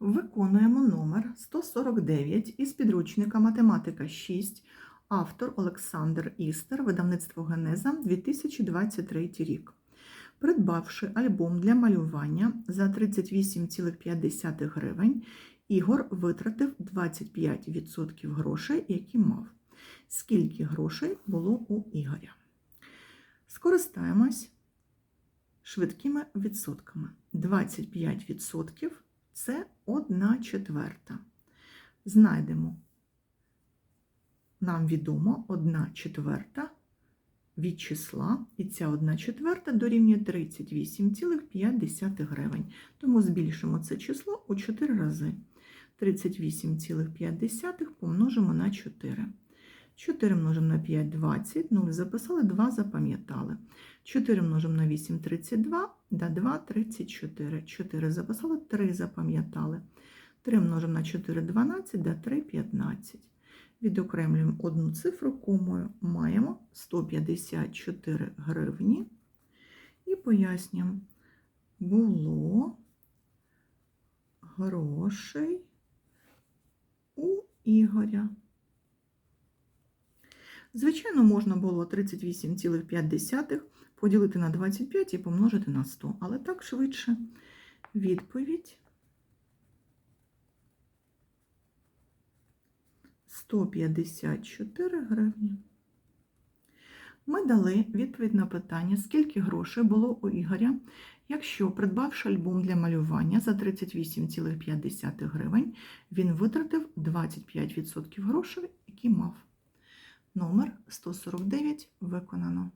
Виконуємо номер 149 із підручника Математика 6, автор Олександр Істер, видавництво Генеза 2023 рік. Придбавши альбом для малювання за 38,5 гривень, Ігор витратив 25% грошей, які мав. Скільки грошей було у Ігоря? Скористаємось швидкими відсотками. 25% це 1 четверта. Знайдемо, нам відомо 1 четверта від числа, і ця 1 четверта дорівнює 38,5 гривень. Тому збільшимо це число у 4 рази. 38,5 помножимо на 4. 4 множимо на 5 – 20, 0 записали, 2 запам'ятали. 4 множимо на 8 – 32, да 2 – 34. 4 записали, 3 запам'ятали. 3 множимо на 4 – 12, да 3 – 15. Відокремлюємо одну цифру комою, маємо 154 гривні. І пояснюємо, було грошей у Ігоря. Звичайно, можна було 38,5 поділити на 25 і помножити на 100, але так швидше. Відповідь 154 гривні. Ми дали відповідь на питання, скільки грошей було у Ігоря, якщо, придбавши альбом для малювання за 38,5 гривень, він витратив 25% грошей, які мав. Номер 149 виконано.